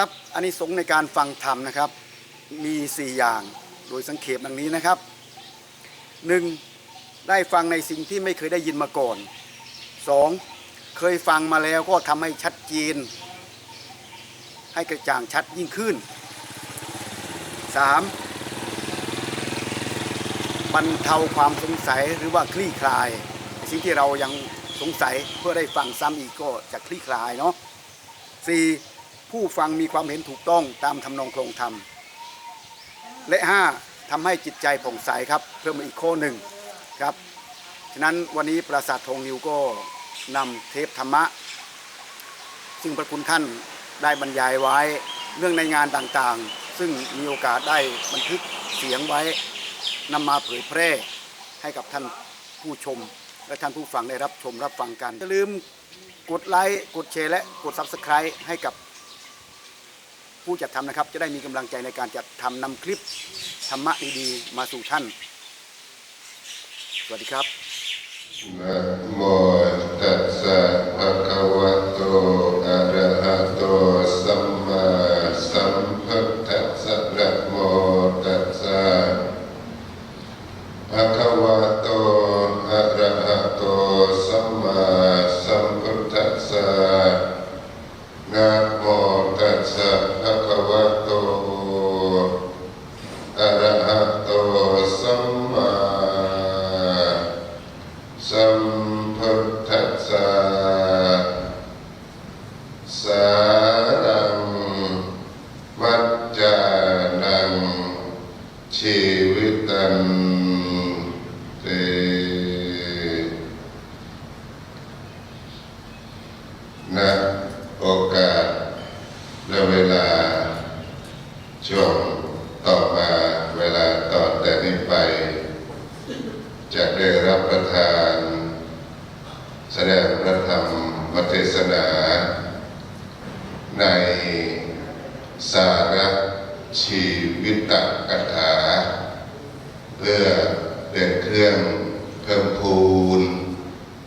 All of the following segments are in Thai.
ครับอันนี้สงในการฟังธรรมนะครับ มี 4 อย่างโดยสังเขปดังนี้นะครับ 1. ได้ฟังในสิ่งที่ไม่เคยได้ยินมาก่อน 2. เคยฟังมาแล้วก็ทำให้ชัดเจนให้กระจ่างชัดยิ่งขึ้น 3. บรรเทาความสงสัยหรือว่าคลี่คลายสิ่งที่เรายังสงสัยเพื่อได้ฟังซ้ำอีกก็จะคลี่คลายเนาะ 4. ผู้ฟังมีความเห็นถูกต้องตามทำนองโครงธรรม และ 5. ทำให้จิตใจผ่องใสครับเพิ่มอีกข้อหนึ่งครับฉะนั้นวันนี้ปราสาททองนิวก็นำเทปธรรมะ ซึ่งพระคุณท่านได้บรรยายไว้เรื่องในงานต่างๆ ซึ่งมีโอกาสได้บันทึกเสียงไว้นำมาเผยแพร่ให้กับท่านผู้ชม และท่านผู้ฟังได้รับชมรับฟังกันอย่าลืมกดไลค์กดแชร์และกด Subscribe ให้กับ ผู้จัดทำนะครับ จะได้มีกำลังใจในการจัดทำนำคลิปธรรมะดีๆ มาสู่ท่าน สวัสดีครับนะโมตัสสะภะคะ จานังชีวิตันเต ณโอกาสและเวลาช่วงต่อมาเวลาต่อแต่นี้ไป จะได้รับประทาน แสดงพระธรรมมเทศนา ในสาระชีวิตตกถา เพื่อเป็นเครื่องเพิ่มพูน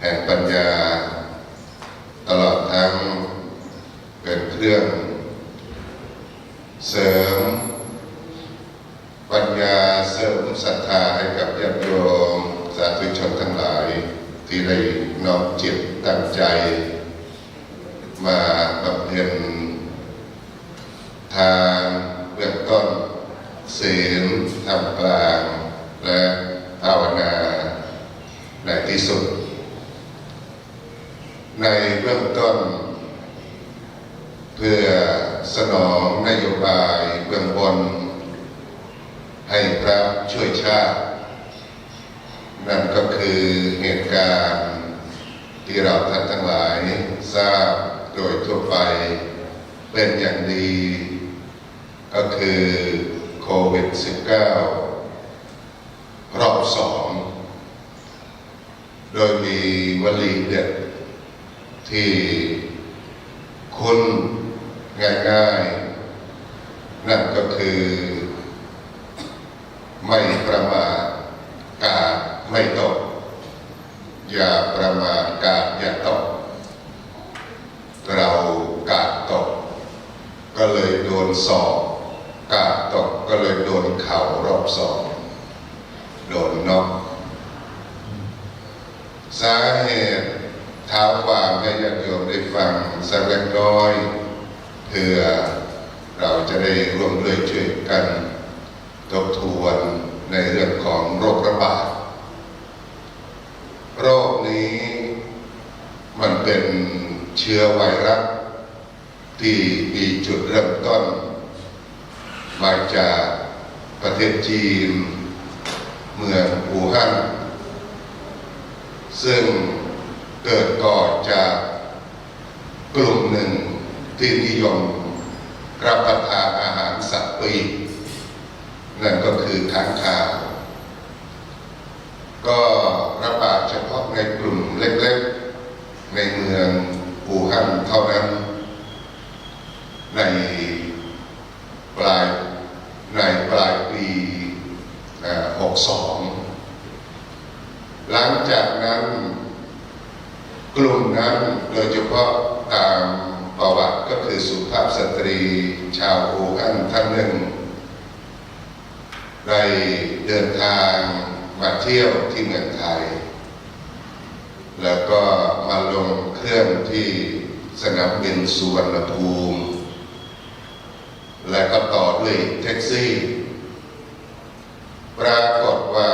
แห่งปัญญา ตลอดทั้งเป็นเครื่องเสริม ปัญญาเสริมศรัทธาให้กับญาติโยมสาธุชนทั้งหลาย ที่ได้น้อมจิ ตตั้งใจมาบำเพ็ญทางเบื้องต้นศีลทำกลาง และภาวนาในที่สุด ในเบื้องต้น เพื่อสนองนโยบายเบื้องบน ให้พระช่วยชาติ นั่นก็คือเหตุการณ์ ที่เราท่านทั้งหลายทราบโดยทั่วไปเป็นอย่างดี ก็คือโควิด -19 รอบสอง โดยมีวลีเด็ดที่คุณง่ายๆ นั่นก็คือ ไม่ประมาทกาไม่ตก อย่าประมาทกาดอย่าตก เรากาดตก ก็เลยโดนสอบกาดตกก็เลยโดนเข่ารอบสองโดนนอกสาเหตุท้าความให้ญาติโยมได้ฟังสักเล็กน้อยเพื่อเราจะได้ร่วมด้วยช่วยกัน ทบทวนในเรื่องของโรคระบาด โรคนี้มันเป็นเชื้อไวรัสที่มีจุดเริ่มต้น มาจากประเทศจีน เมืองอู่ฮั่น ซึ่งเกิดก่อจากกลุ่มหนึ่งที่นิยมรับประทานอาหารสัตว์ปีกนั่นก็คือค้างคาวก็ระบาดเฉพาะในกลุ่มเล็กๆ ในเมือง อู่ฮั่นเท่านั้นในปลายในปลายปีเอ่อ62 หลังจากนั้น กลุ่มนั้นโดยเฉพาะตามประวัติก็คือ คือสุภาพสตรีชาวอู่ฮั่นท่านหนึ่ง ได้เดินทางมาเที่ยวที่เมืองไทย แล้วก็มาลงเครื่องที่สนามบินสุวรรณภูมิ และก็ต่อด้วยแท็กซี่ ปรากฏว่า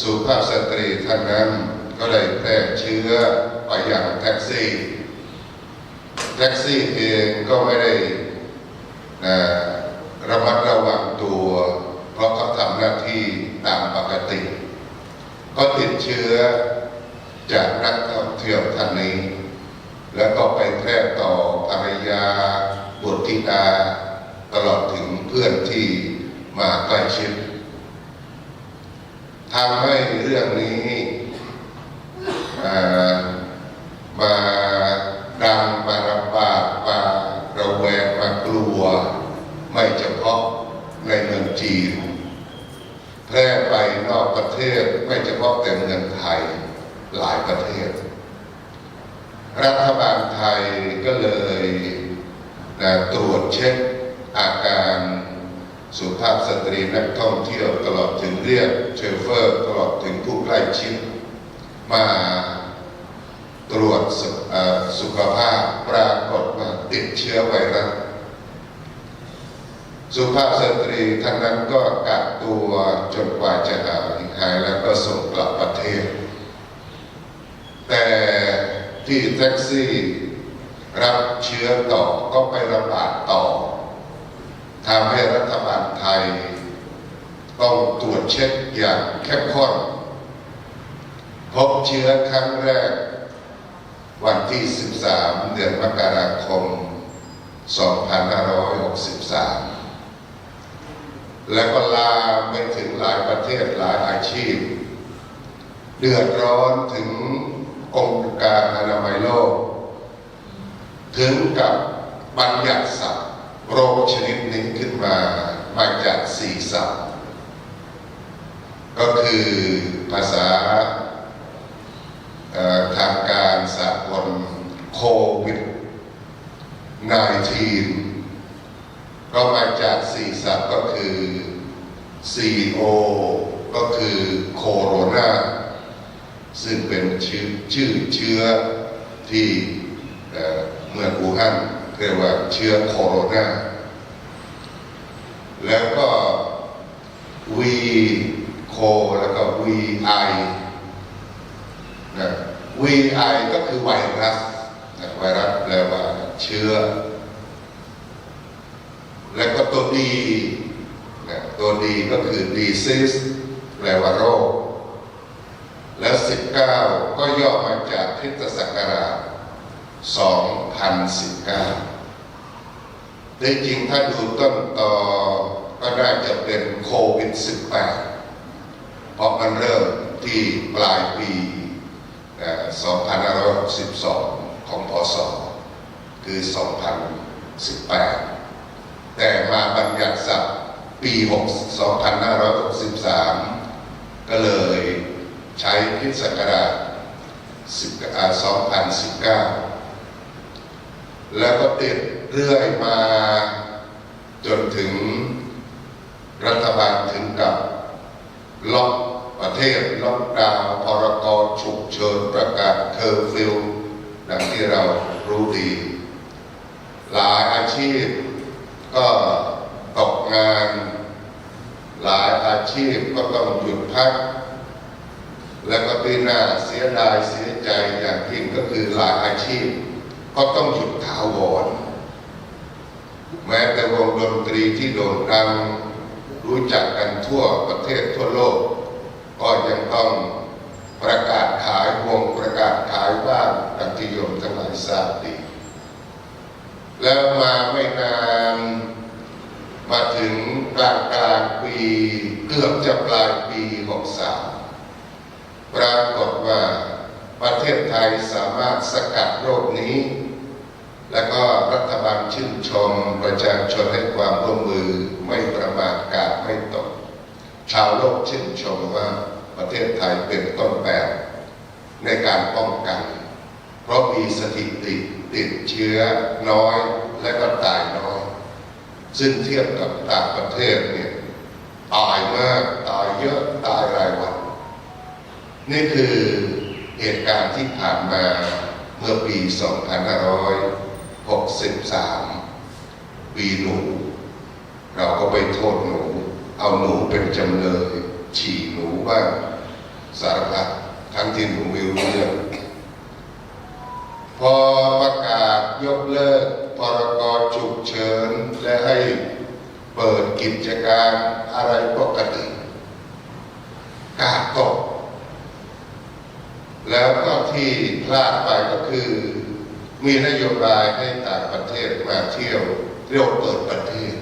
สุภาพสตรีท่าน ก็ได้แพร่เชื้อไปอยังแท็กซี่ แท็กซี่เองก็ไม่ได้นะระมัดระวังตัว เพราะเขาทำหน้าที่ตามปกติ ก็ติดเชื้อจากนักท่องเที่ยวท่านนี้ แล้วก็ไปแพร่ต่อภรรยาบุตรธิดาตลอดถึงเพื่อนที่มาใกล้ชิดทำให้เรื่องนี้ มาดังมาระบาดมาระแวงมากลัว ไม่เฉพาะในเมืองจีน แพร่ไปนอกประเทศไม่เฉพาะแต่เมืองไทยหลายประเทศ รัฐบาลไทยก็เลยนะตรวจเช็คอาการสุภาพสตรีนักท่องเที่ยวตลอดถึงเรียกเชฟเฟอร์ ตลอดถึงผู้ใกล้ชิด มาตรวจสุเอ่อสุขภาพปรากฏว่าติดเชื้อไวรัสสุภาพสตรีท่านนั้นก็กักตัวจนกว่าจะหายหายแล้วก็ส่งกลับประเทศ แต่ที่แท็กซี่รับเชื้อต่อก็ไประบาดต่อทำให้รัฐบาลไทย ต้องตรวจเช็คอย่างเข้มข้น พบเชื้อครั้งแรก วันที่ 13 เดือนมกราคม 2563 แล้วก็ลาไปถึงหลายประเทศหลายอาชีพ เดือดร้อนถึงองค์การอนามัยโลก ถึงกับบัญญัติศัพท์โรคชนิดนี้ขึ้นมามาจากสี่ศัพท์ก็คือภาษา ทางการสากลโควิด 19 ก็มาจากสี่ศัพท์ก็คือ CO ก็คือโคโรนาซึ่งเป็นชื่อชื่อเชื้อที่เเมืองอูฮั่นเรียกว่าเชื้อโคโรนาแล้วก็ V โคแล้วก็ VI นะ VI ก็คือไวรัสนะไวรัสแปลว่าเชื้อ แล้วก็ตัวดีนะตัวดีก็คือ disease แปลว่าโรค แล้ว19 ก็ย่อมาจากคริสตศักราช2019แต่จริงถ้าดูต้นต่อก็น่าจะเป็นโควิด -18 เพราะมันเริ่มที่ปลายปี 2562ของพศคือ 2018 แต่มาบัญญัติศัพท์ปี6 2563 ก็เลยใช้คริสต์ศักราช2019 แล้วก็ติดเรื่อยมาจนถึงรัฐบาลถึงกับล็อก ประเทศล็อกดาวน์พรกฉุกเฉินประกาศเคอร์ฟิวดังที่เรารู้ดี หลายอาชีพก็ตกงาน หลายอาชีพก็ต้องหยุดพัก แล้วก็ที่น่าเสียดายเสียใจอย่างยิ่งก็คือหลายอาชีพ ก็ต้องหยุดถาวรแม้แต่วงดนตรีที่โด่งดังรู้จักกันทั่วประเทศทั่วโลก ก็ยังต้องประกาศขายวงประกาศขายบ้านดังที่โยมทั้งหลายทราบดีแล้วมาไม่นานมาถึงกลางกลางปีเกือบจะปลายปี63ปรากฏว่าประเทศไทยสามารถสกัดโรคนี้ และก็รัฐบาลชื่นชมประชาชนให้ความร่วมมือไม่ประมาทกาดไม่ตก ชาวโลกชื่นชมว่าประเทศไทยเป็นต้นแบบในการป้องกัน เพราะมีสถิติติดเชื้อน้อยและก็ซึ่งเทียบกับต่างประเทศเนี่ยตายมากตายเยอะตายรายวัน นี่คือเหตุการณ์ที่ผ่านมาเมื่อปี 2563 ปีหนู เราก็ไปโทษหนู เอาหนูเป็นจำเลยฉี่หนูบ้างสารพัดทั้งที่หนูไม่รู้เรื่องพอประกาศยกเลิกพรกฉุกเฉินและให้เปิดกิจการอะไรปกติกาตก แล้วก็ที่พลาดไปก็คือ มีนโยบายให้ต่างประเทศมาเที่ยวเรียกว่าเปิดประเทศ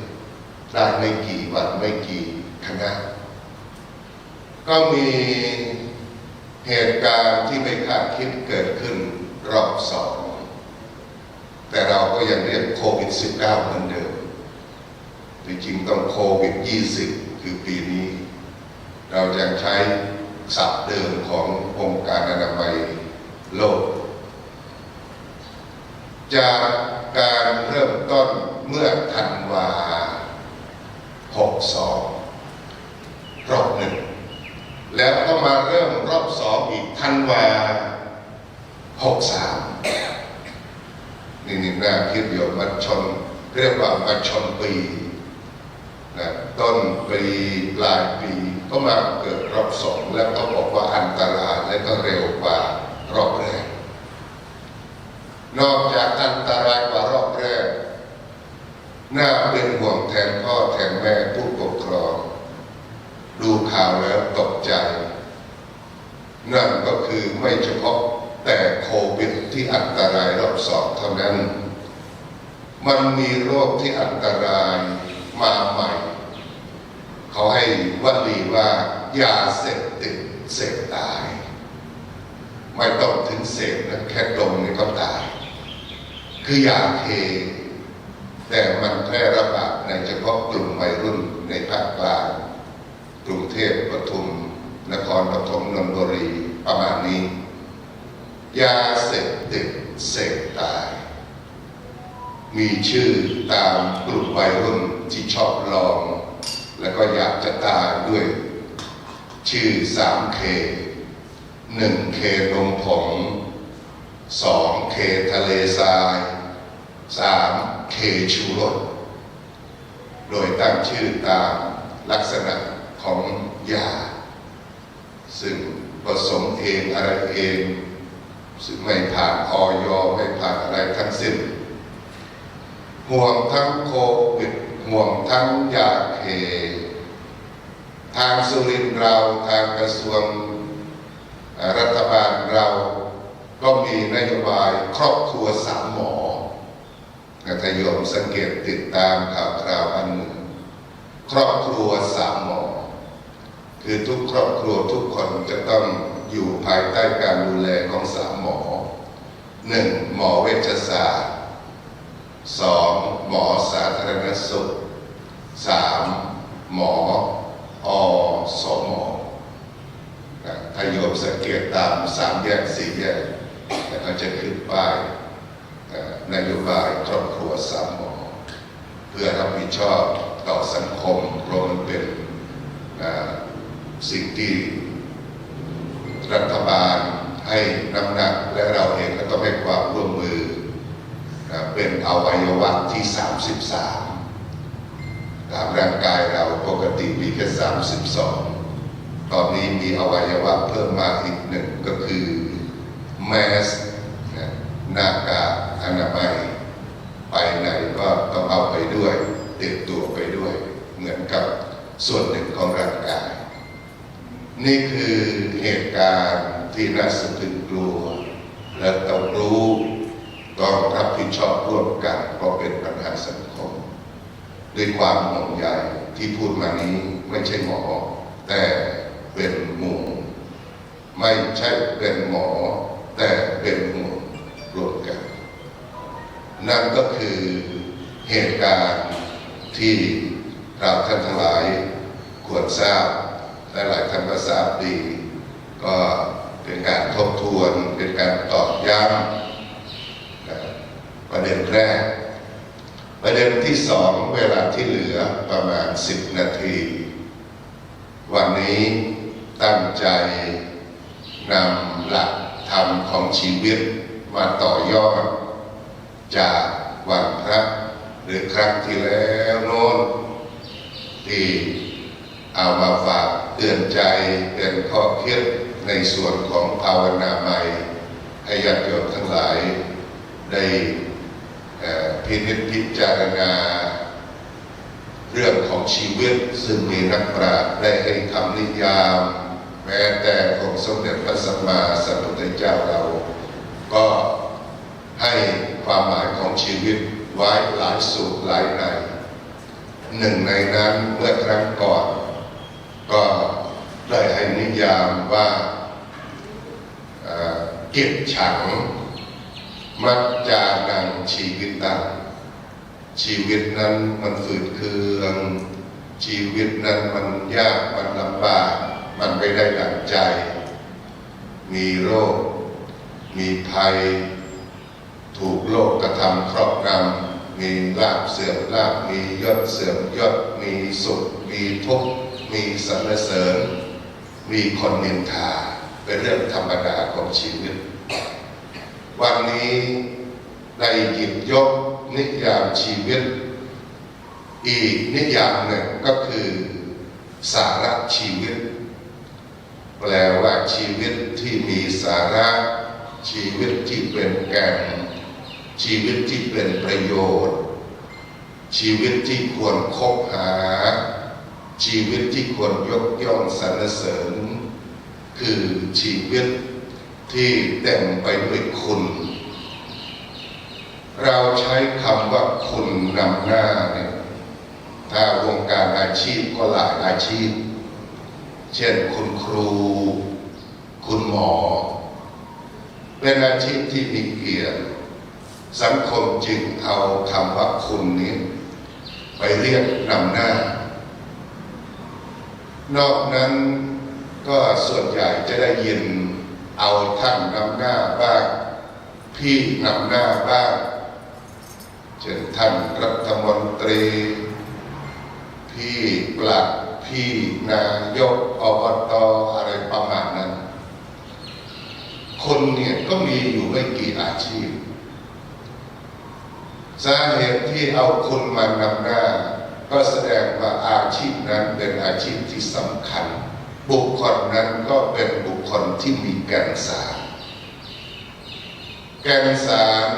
ได้ไม่กี่วันไม่กี่คณะ ก็มีเหตุการณ์ที่ไม่คาดคิดเกิดขึ้นรอบสอง แต่เราก็ยังเรียกโควิด -19 เหมือนเดิม จริงๆต้องโควิด 20 คือปีนี้ เรายังใช้ศัพท์เดิมขององค์การอนามัยโลก จากการเริ่มต้นเมื่อธันวา 62 รอบหนึ่ง แล้วก็มาเริ่มรอบสองอีกธันวา 63 นี่นี่น่าคิดอยู่มาชน เรียกว่ามาชนปีนะต้นปีปลายปีก็มาเกิดรอบสองแล้วก็บอกว่าอันตรายและก็เร็วกว่ารอบแรกนอกจากอันตรายกว่ารอบแรก น่าเป็นห่วงแทนพ่อแทนแม่ผู้ปกครอง ดูข่าวแล้วตกใจ นั่นก็คือไม่เฉพาะแต่โควิดที่อันตรายรอบสองเท่านั้น มันมีโรคที่อันตรายมาใหม่ เขาให้วลีว่ายาเสพติดเสพตาย ไม่ต้องถึงเสพนะแค่ดมนี่ก็ตาย คือยาเค แต่มันแพร่ระบาดในเฉพาะกลุ่มวัยรุ่นในภาคกลาง กรุงเทพปทุม นครปฐมนนทบุรีประมาณนี้ ยาเสพติดเสพตาย มีชื่อตามกลุ่มวัยรุ่นที่ชอบลอง แล้วก็อยากจะตายด้วย ชื่อ 3K 1K นมผง 2K ทะเลทราย 3K ชูรสโดยตั้งชื่อตามลักษณะของยา ซึ่งผสมเองอะไรเอง ซึ่งไม่ผ่านออยไม่ผ่านอะไรทั้งสิ้นห่วงทั้งโควิดห่วงทั้งยาเค ทางสุรินเราทางกระทรวงรัฐบาลเราก็มีนโยบายครอบครัวสามหมอ ถ้าโยมสังเกตติดตามข่าวคราวอันหนึ่งครอบครัวสามหมอ คือทุกครอบครัวทุกคนจะต้องอยู่ภายใต้การดูแลของสามหมอหนึ่งหมอเวชศาสตร์สองหมอสาธารณสุขสามหมออสมนะถ้าโยมสังเกตตามสามแยกสี่แยกแล้วก็จะขึ้นป้าย นโยบายครอบครัวสามหมอเพื่อรับผิดชอบต่อสังคมเพราะมันเป็นสิ่งที่รัฐบาลให้น้ำหนักและเราเองก็ต้องให้ความร่วมมือ เป็นอวัยวะที่ 33 ตามร่างกายเราปกติมีแค่ 32 ตอนนี้มีอวัยวะเพิ่มมาอีกหนึ่งก็คือแมส หน้ากากอนามัยไปไหนก็ต้องเอาไปด้วยติดตัวไปด้วย เหมือนกับส่วนหนึ่งของร่างกาย นี่คือเหตุการณ์ที่น่าสะพรึงกลัว และต้องรู้ต้องรับผิดชอบร่วมกันเพราะเป็นปัญหาสังคม ด้วยความห่วงใยที่พูดมานี้ไม่ใช่หมอ แต่เป็นหมู่ไม่ใช่เป็นหมอ ตุการณ์ที่เราท่านทั้งหลายควรทราบและหลายท่านก็ทราบดี ก็เป็นการทบทวนเป็นการตอกย้ำประเด็นแรก ประเด็นที่สองเวลาที่เหลือประมาณ10นาที วันนี้ตั้งใจนำหลักธรรมของชีวิตมาต่อยอดจากวันพระ รือครั้งที่แล้วโน้นที่เอามาฝากเตือนใจเป็นข้อคิดในส่วนของภาวนาใหม่ให้ญาติโยมทั้งหลาย ได้พินิจพิจารณา เรื่องของชีวิตซึ่งมีนักปราชญ์ได้ให้คำนิยาม แม้แต่ของสมเด็จพระสัมมาสัมพุทธเจ้าเรา ก็ให้ความหมายของชีวิต ไว้หลายสูตรหลายในหนึ่งในนั้นเมื่อครั้งก่อน ก็ได้ให้นิยามว่าเกิจฉัง มัจจานังชีวิตตังชีวิตนั้นมันฝืดเคืองชีวิตนั้นมันยากมันลำบาก มันไม่ได้ดังใจ มีโรค มีภัย ถูกโลกกระทำครอบงำ มีลาบเสื่อมลาบมียศเสื่อมยศมีสุข มีทุกข์มีสรรเสริญ มีคนนินทาเป็นเรื่องธรรมดาของชีวิต วันนี้ได้หยิบยกนิยามชีวิต อีกนิยามหนึ่งก็คือสาระชีวิต แปลว่าชีวิตที่มีสาระชีวิตที่เป็นแก่น ชีวิตที่เป็นประโยชน์ ชีวิตที่ควรคบหา ชีวิตที่ควรยกย่องสรรเสริญ คือชีวิตที่เต็มไปด้วยคุณ เราใช้คำว่าคุณนำหน้าเนี่ยถ้าวงการอาชีพก็หลายอาชีพ เช่นคุณครู คุณหมอ เป็นอาชีพที่มีเกียรติ สังคมจึงเอาคำว่าคุณนี้ ไปเรียกนำหน้า นอกนั้นก็ส่วนใหญ่จะได้ยินเอาท่านนำหน้าบ้างพี่นำหน้าบ้างเช่นท่านรัฐมนตรี พี่ปลัดพี่นายกอบตอะไรประมาณนั้น คนเนี่ยก็มีอยู่ไม่กี่อาชีพ สาเหตุที่เอาคุณมานำหน้า ก็แสดงว่าอาชีพนั้นเป็นอาชีพที่สำคัญ บุคคลนั้นก็เป็นบุคคลที่มีแก่นสาร แก่นสาร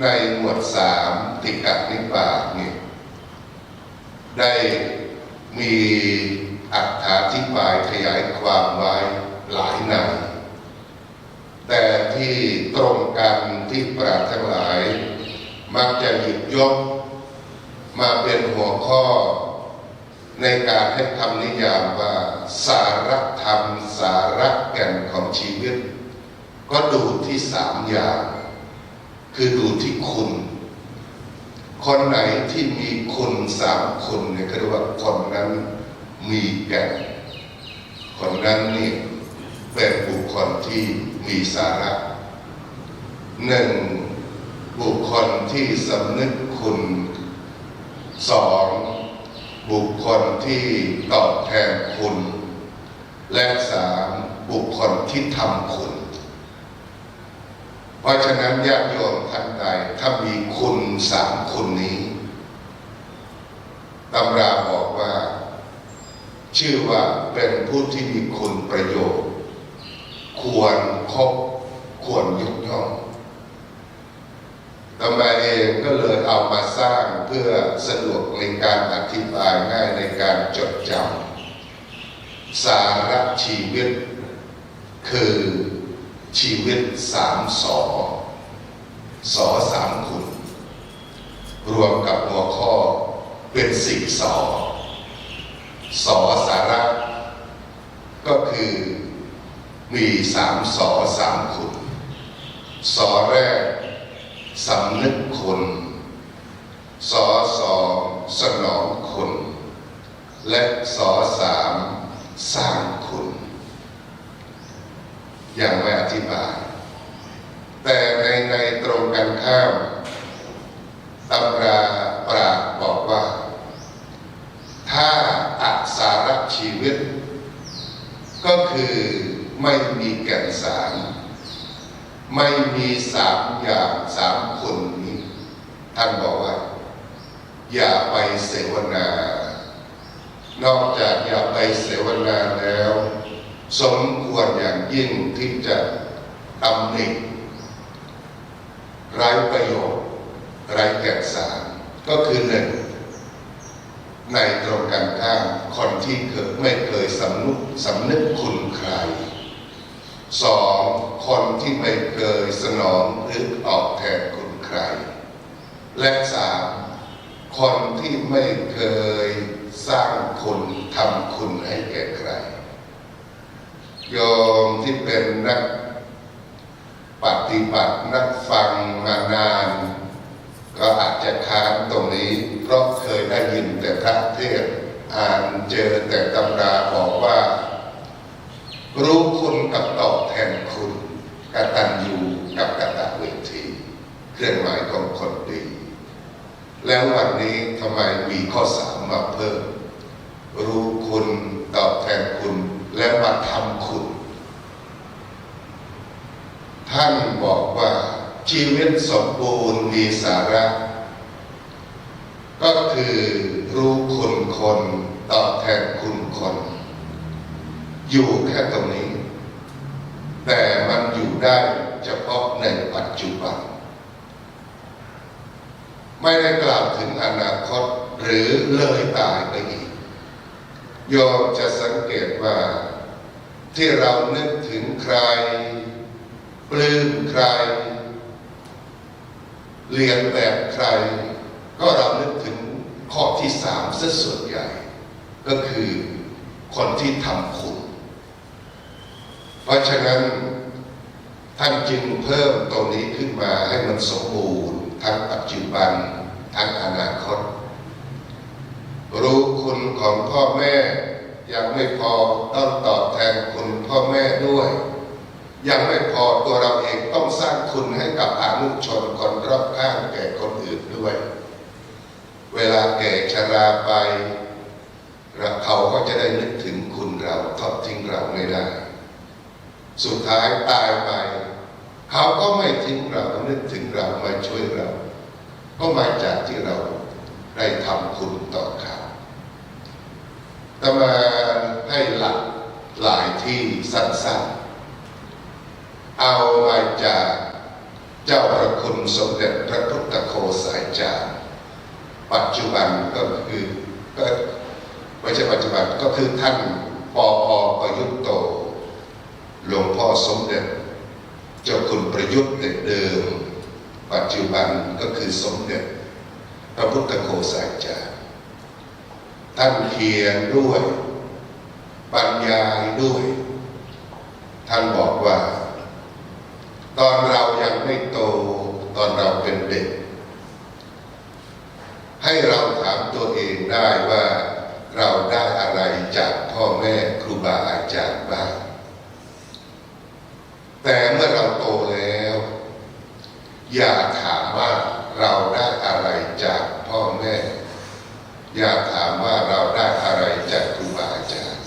ในหมวดสามติกะนิบาตเนี่ยได้มีอัถาธิบายขยายความไว้หลายในแต่ที่ตรงกันที่ปราทั้งหลาย มักจะหยิบยก มาเป็นหัวข้อ ในการให้คำนิยามว่าสาระธรรม สาระแก่นของชีวิต ก็ดูที่สามอย่าง คือดูที่คุณ คนไหนที่มีคุณสามคุณเนี่ยเขาเรียกว่าคนนั้นมีแก่นคนนั้นนี่เป็นบุคคลที่มีสาระหนึ่ง บุคคลที่สำนึกคุณสองบุคคลที่ตอบแทนคุณ และสามบุคคลที่ทำคุณ เพราะฉะนั้นญาติโยมท่านใดถ้ามีคุณสามคุณนี้ตำราบอกว่า ชื่อว่าเป็นผู้ที่มีคุณประโยชน์ ควรคบควรยกย่องตมาเองก็เลยเอามาส ร้างเพื่อสะดวกในการอธิบายง่ายในการจดจำสาระชีวิต คือชีวิตสามสอสอสามคุณ รวมกับหัวข้อเป็นสี่สอสอสาระก็คือมีสามสอสามคุณ สอแรกสำนึกคุณ สอสองสนองคุณ และสอสามสร้างคุณ อย่างไม่อธิบาย แต่ในในตรงกันข้ามตำราปราบอกว่า ถ้าอัสารชีวิต ก็คือไม่มีแก่นสาร ไม่มีสามอย่างสามคนนี้ท่านบอกว่า อย่าไปเสวนานอกจากอย่าไปเสวนาแล้ว สมควรอย่างยิ่งที่จะตำหนิไร้ประโยชน์ไร้แก่นสารก็คือหนึ่งในตรงกันข้ามคนที่เคยไม่เคยสำนึกสำนึกคุณใครสองคนที่ไม่เคยสนองหรือตอบแทนคุณใคร และสาม คนที่ไม่เคยสร้างคุณทำคุณให้แก่ใคร โยมที่เป็นนักปฏิบัตินักฟังมานาน ก็อาจจะค้านตรงนี้ เพราะเคยได้ยินแต่พระเทศอ่านเจอแต่ตำราบอกว่า รู้คุณกับตอบแทนคุณกตัญญูกับกตเวทีเครื่องหมายของคนดี แล้ววันนี้ทำไมมีข้อสามมาเพิ่ม รู้คุณตอบแทนคุณ และมาทำคุณ ท่านบอกว่าชีวิตสมบูรณ์มีสาระ ก็คือรู้คุณคนตอบแทนคุณคน อยู่แค่ตรงนี้ แต่มันอยู่ได้เฉพาะในปัจจุบัน ได้กล่าวถึงอนาคตหรือเลยตายไปอีก โยมจะสังเกตว่าที่เรานึกถึงใคร ปลื้มใคร เรียนแบบใคร ก็เรานึกถึงข้อที่สามซะส่วนใหญ่ ก็คือคนที่ทำคุณ เพราะฉะนั้นท่านจึงเพิ่มตรงนี้ขึ้นมาให้มันสมบูรณ์ทั้งปัจจุบัน ทั้งอนาคต รู้คุณของพ่อแม่ยังไม่พอต้องตอบแทนคุณพ่อแม่ด้วย ยังไม่พอตัวเราเองต้องสร้างคุณให้กับอนุชนคนรอบข้างแก่คนอื่นด้วย เวลาแก่ชราไปเขาก็จะได้นึกถึงคุณเราทอดทิ้งเราไม่ได้ สุดท้ายตายไป เขาก็ไม่ทิ้งเรานึกถึงเรามาช่วยเรา ก็มาจากที่เราได้ทำคุณต่อเขาแต่มาให้หลักหลายที่สั้นๆ เอามาจากเจ้าพระคุณสมเด็จพระพุทธโฆษาจารย์ปัจจุบันก็คือก็ไม่ใช่ปัจจุบันก็คือท่านปออประยุทธ์โต หลวงพ่อสมเด็จ เจ้าคุณประยุทธ์เดิม ปัจจุบันก็คือสมเด็จพระพุทธโฆษาจารย์ท่านเขียนด้วยบรรยาด้วย ท่านบอกว่า ตอนเรายังไม่โตตอนเราเป็นเด็ก ให้เราถามตัวเองได้ว่าเราได้อะไรจากพ่อแม่ครูบาอาจารย์บ้าง แต่เมื่อเราโตแล้ว อย่าถามว่าเราได้อะไรจากพ่อแม่ อย่าถามว่าเราได้อะไรจากครูบาอาจารย์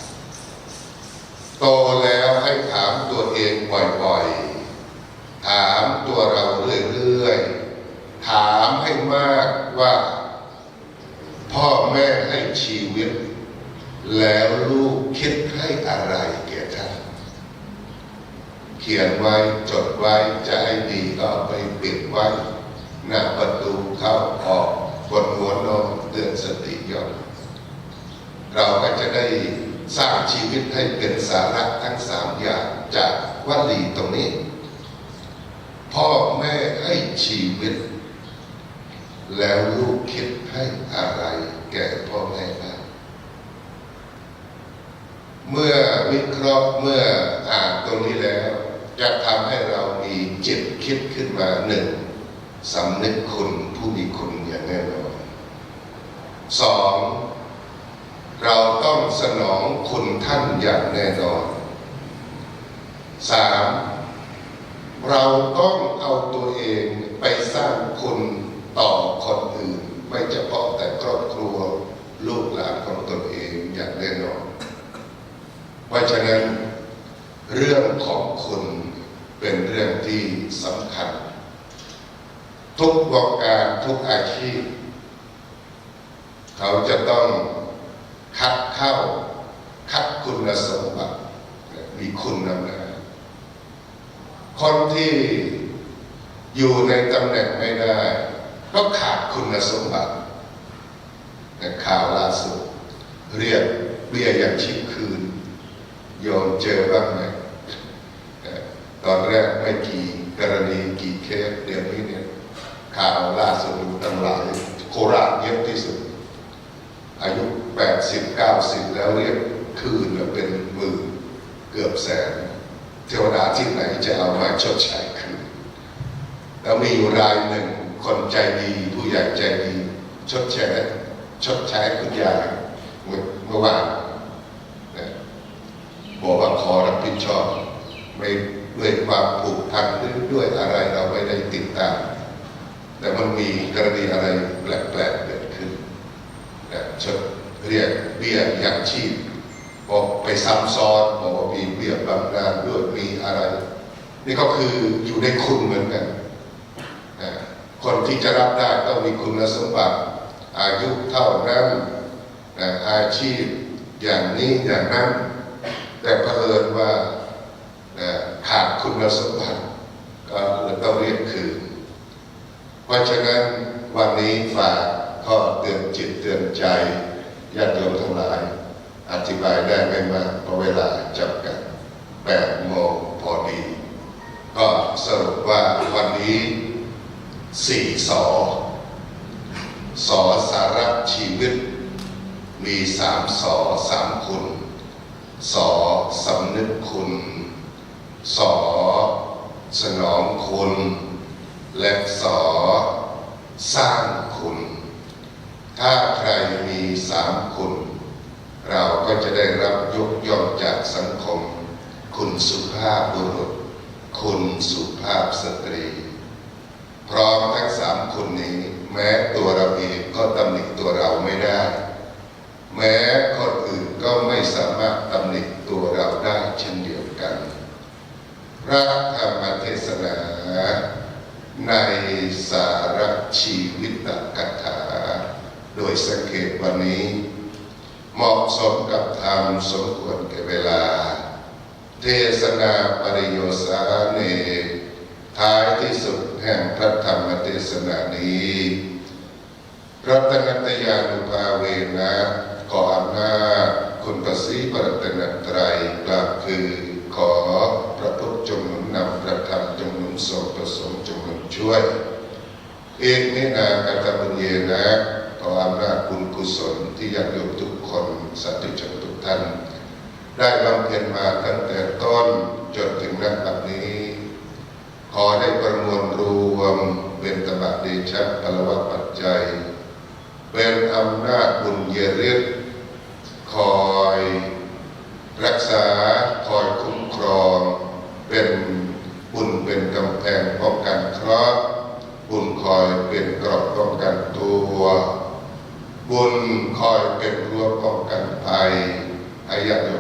โตแล้วให้ถามตัวเองบ่อยๆ ถามตัวเราเรื่อยๆ ถามให้มากว่า พ่อแม่ให้ชีวิต แล้วลูกคิดให้อะไรแก่ท่าน เขียน ไว้จดไว้จะให้ดีก็เอาไปปิดไว้หน้าประตูเข้าออกบนหัวนอนเตือนสติยอดเราก็จะได้สร้างชีวิตให้เป็นสาระทั้งสามอย่างจากวลีตรงนี้ พ่อแม่ให้ชีวิต แล้วลูกคิดให้อะไรแก่พ่อแม่บ้างเมื่อวิเคราะห์เมื่ออ่านตรงนี้แล้ว จะทำให้เรามีจิตคิดขึ้นมาหนึ่งสำนึกคุณผู้มีคุณอย่างแน่นอนสองเราต้องสนองคุณท่านอย่างแน่นอนสามเราต้องเอาตัวเองไปสร้างคุณต่อคนอื่น ไม่เฉพาะแต่ครอบครัวลูกหลานของตนเองอย่างแน่นอนเพราะฉะนั้น เรื่องของคุณเป็นเรื่องที่สำคัญ ทุกวงการทุกอาชีพ เขาจะต้องคัดเข้า คัดคุณสมบัติมีคุณนำหน้าคนที่อยู่ในตำแหน่งไม่ได้ก็ขาดคุณสมบัติแต่ข่าวล่าสุด เรียกเบี้ยยังชีพคืน โยมเจอบ้างไหม ตอนแรกไม่กี่กรณีกี่เคสเดี๋ยวนี้เนี่ยข่าวล่าสุดตั้งหลายโคราชเยอะที่สุด อายุ 80 90 แล้วเรียกคืนเป็นหมื่นเกือบแสน เทวดาที่ไหนจะเอามาชดใช้คืน แล้วมีอยู่รายหนึ่งคนใจดีผู้ใหญ่ใจดีชดใช้ชดใช้คุณยายเมื่อเมื่อวานบอกว่าขอรับผิดชอบ ไม่ด้วยความผูกพันหรือด้วยอะไรเราไม่ได้ติดตาม แต่มันมีกรณีอะไรแปลกๆเกิดขึ้นนะชดเรียกเบี้ยยังชีพบอกไปซ้ำซ้อนบอกว่ามีเบี้ยบำนาญด้วยมีอะไร นี่ก็คืออยู่ในคุณเหมือนกันนะคนที่จะรับได้ต้องมีคุณสมบัติ อายุเท่านั้นนะอาชีพอย่างนี้อย่างนั้น แต่เผอิญว่า ขาดคุณสมบัติก็เลยต้องเรียกคืนเพราะฉะนั้นวันนี้ฝากข้อเตือนจิตเตือนใจญาติโยมทั้งหลาย อธิบายได้ไม่มากเพราะเวลาจำกัด8โมงพอดี ก็สรุปว่าวันนี้สี่สอสอสาระชีวิต มีสามสอสามคุณสอสำนึกคุณ สอสนองคุณ และสอสร้างคุณ ถ้าใครมีสามคุณ เราก็จะได้รับยกย่องจากสังคม คุณสุภาพบุรุษ คุณสุภาพสตรี พร้อมทั้งสามคุณนี้ แม้ตัวเราเองก็ตำหนิตัวเราไม่ได้ แม้คนอื่นก็ไม่สามารถตำหนิตัวเราได้เช่นเดียวกัน พระธรรมเทศนา ในสารชีวิตกถา โดยสังเกตวันนี้ เหมาะสมกับธรรมสมควรแก่เวลา เทศนาปริโยสาเน ท้ายที่สุดแห่งพระธรรมเทศนานี้รัตนตยานุภาเวนะขออำนาจคุณประสีปรัตนตรัยกลับคือขอพระ นำพระธรรมจงหนุนส่งประสงค์จงหนุนช่วย เอกนินากตบุญเยนะขออำนาจคุณกุศลที่ญาติโยมทุกคนสาธุชนทุกท่าน ได้บำเพ็ญมาตั้งแต่ต้นจนถึงนับัดนี้ ขอได้ประมวลรวมเป็นตบะเดชะพลวะปัจจัย เป็นอำนาจบุญเยริศคอยรักษาคอยคุ้มครองเป็น บุญเป็นกำแพงป้องกันเคราะห์บุญคอยเป็นกรอบป้องกันตัว บุญคอยเป็นรั้วป้องกันภัยอายะโย